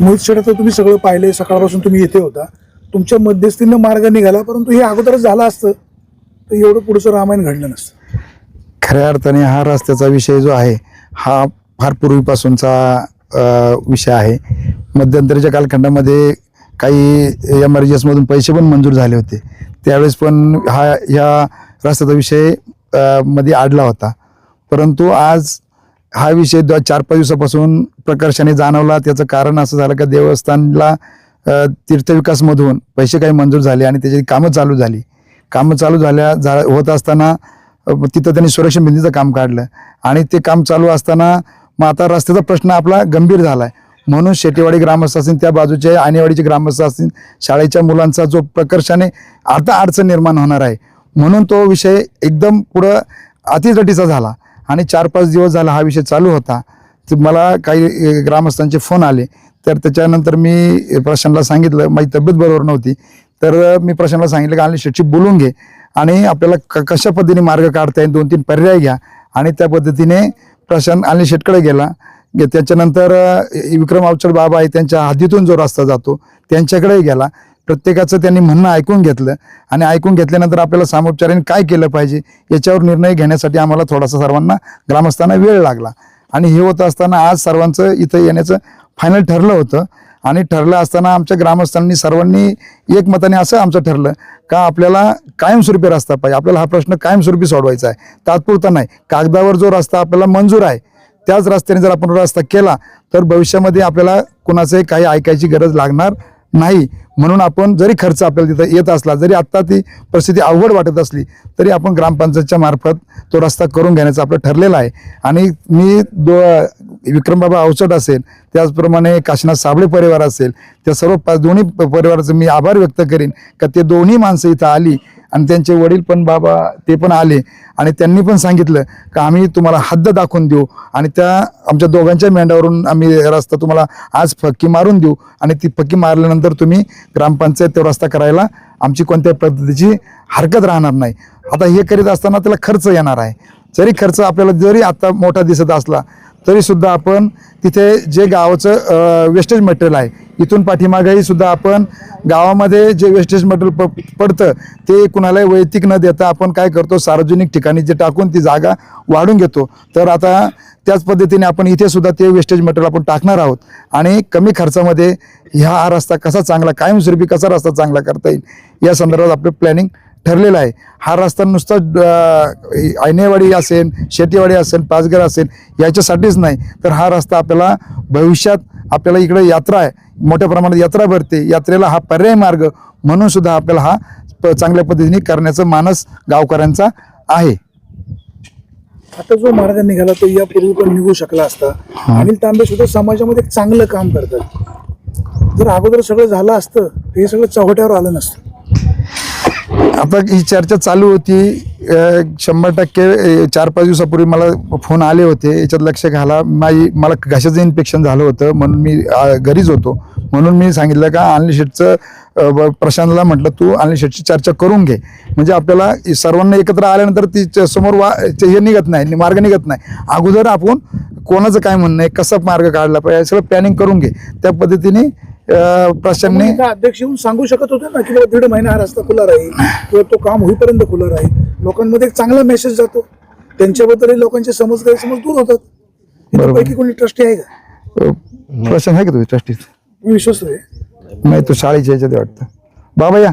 मोहित तर तुम्ही सगळं पाहिले सकाळपासून तुम्ही येथे होता. तुमच्या मध्यस्थीनं मार्ग निघाला परंतु हे अगोदरच झालं असतं. तर एवढं पुढचं रामायण घडलं नसतं. खऱ्या अर्थाने हा रस्त्याचा विषय जो आहे हा फार पूर्वीपासूनचा विषय आहे. मध्यंतरीच्या कालखंडामध्ये काही एमर्जन्सीमधून पैसे पण मंजूर झाले होते. त्यावेळेस पण हा ह्या रस्त्याचा विषयमध्ये आडला होता. परंतु आज हा विषय द चार पाच दिवसापासून प्रकर्षाने जाणवला. त्याचं कारण असं झालं का देवस्थानला तीर्थविकासमधून पैसे काही मंजूर झाले आणि त्याची कामं चालू झाली. कामं चालू झाल्या झा होत असताना तिथं त्यांनी सुरक्षा भिंतीचं काम काढलं. आणि ते काम चालू असताना मग आता रस्त्याचा प्रश्न आपला गंभीर झाला आहे म्हणून शेटेवाडी ग्रामस्थ असतील त्या बाजूचे आणेवाडीचे ग्रामस्थ असतील शाळेच्या मुलांचा जो प्रकर्षाने आता अडचण निर्माण होणार आहे. म्हणून तो विषय एकदम पुढं अतिजटीचा झाला. आणि चार पाच दिवस झाला हा विषय चालू होता. तर मला काही ग्रामस्थांचे फोन आले. तर त्याच्यानंतर मी प्रशांतला सांगितलं. माझी तब्येत बरोबर नव्हती. तर मी प्रशांतला सांगितलं की आणि बोलून घे आणि आपल्याला क- कशा पद्धतीने मार्ग काढता येईल? दोन तीन पर्याय घ्या. आणि त्या पद्धतीने प्रशांत आणि शेटकडे गेला. त्याच्यानंतर विक्रम अवचड बाबा आहे त्यांच्या हद्दीतून जो रस्ता जातो त्यांच्याकडेही गेला. प्रत्येकाचं त्यांनी म्हणणं ऐकून घेतलं आणि ऐकून घेतल्यानंतर आपल्याला सामोपचाराने काय केलं पाहिजे याच्यावर निर्णय घेण्यासाठी आम्हाला थोडासा सर्वांना ग्रामस्थांना वेळ लागला. आणि हे होत असताना आज सर्वांचं इथं येण्याचं फायनल ठरलं होतं. आणि ठरलं असताना आमच्या ग्रामस्थांनी सर्वांनी एकमताने असं आमचं ठरलं का आपल्याला कायमस्वरूपी रस्ता पाहिजे. आपल्याला हा प्रश्न कायमस्वरूपी सोडवायचा आहे. तात्पुरता नाही. कागदावर जो रस्ता आपल्याला मंजूर आहे त्याच रस्त्याने जर आपण रस्ता केला तर भविष्यामध्ये आपल्याला कुणाचंही काही ऐकायची गरज लागणार नाही. म्हणून आपण जरी खर्च आपल्याला तिथं येत असला जरी आत्ता ती परिस्थिती अवघड वाटत असली तरी आपण ग्रामपंचायतच्या मार्फत तो रस्ता करून घेण्याचं आपलं ठरलेलं आहे. आणि मी दो विक्रमबाबा अवचट असेल त्याचप्रमाणे काशीनाथ साबळे परिवार असेल त्या सर्व दोन्ही प- मी आभार व्यक्त करीन का ते दोन्ही माणसं इथं आली आणि त्यांचे वडील पण बाबा ते पण आले. आणि त्यांनी पण सांगितलं का आम्ही तुम्हाला हद्द दाखवून देऊ आणि त्या आमच्या दोघांच्या मेंढ्यावरून आम्ही रस्ता तुम्हाला आज फक्की मारून देऊ आणि ती फक्की मारल्यानंतर तुम्ही ग्रामपंचायत तो रस्ता करायला आमची कोणत्याही पद्धतीची हरकत राहणार नाही. आता हे करीत असताना त्याला खर्च येणार आहे. जरी खर्च आपल्याला जरी आता मोठा दिसत असला तरीसुद्धा आपण तिथे जे गावाचं वेस्टेज मटेरियल आहे इथून पाठीमागेही सुद्धा आपण गावामध्ये जे वेस्टेज मटेरियल प पडतं ते कुणालाही वैयक्तिक न देता आपण काय करतो सार्वजनिक ठिकाणी जे टाकून ती जागा वाढून घेतो. तर आता त्याच पद्धतीने आपण इथे सुद्धा ते वेस्टेज मटेरियल आपण टाकणार आहोत. आणि कमी खर्चामध्ये ह्या हा रस्ता कसा चांगला कायमस्वरूपी कसा रस्ता चांगला करता येईल या संदर्भात आपलं प्लॅनिंग ठरलेला आहे. हा रस्ता नुसता आयनेवाडी असेल शेतीवाडी असेल पाचघर असेल याच्यासाठीच नाही. तर हा रस्ता आपल्याला भविष्यात आपल्याला इकडे यात्रा आहे. मोठ्या प्रमाणात यात्रा भरते. यात्रेला हा पर्याय मार्ग म्हणून सुद्धा आपल्याला हा चांगल्या पद्धतीने करण्याचं मानस गावकऱ्यांचा आहे. आता जो मार्ग निघाला तो यापूर्वी पण निघू शकला असता. अनिल तांबे सुद्धा समाजामध्ये एक चांगलं काम करतात. जर अगोदर सगळं झालं असतं हे सगळं चौकट्यावर आलं नसतं. आता ही चर्चा चालू होती. शंभर टक्के चार पाच दिवसापूर्वी मला फोन आले होते. याच्यात लक्ष घाला. माझी मला घशाचं इन्फेक्शन झालं होतं. म्हणून मी घरीच होतो. म्हणून मी सांगितलं का अनिल शेटचं प्रशांतला म्हटलं तू अनिल शेटची चर्चा करून घे. म्हणजे आपल्याला सर्वांना एकत्र आल्यानंतर ती समोर वा हे निघत नाही मार्ग निघत नाही. अगोदर आपण कोणाचं काय म्हणणं आहे कसा मार्ग काढला पाहिजे सगळं प्लॅनिंग करून घे. त्या पद्धतीने प्रशांतने अध्यक्ष येऊन सांगू शकत होते ना की दीड महिना हा रस्ता खुला राहील किंवा तो काम होईपर्यंत खुला राहील? लोकांमध्ये एक चांगला मेसेज जातो. त्यांच्याबद्दल लोकांचे समज गैरसमज दूर होतात. बरोबर. पैकी कोणी ट्रस्टी आहे का? प्रशांत आहे का तुझी ट्रस्टीत मी विश्वास आहे. नाही तो शाळेच्या याच्यात आहे वाटतं. बाबा या.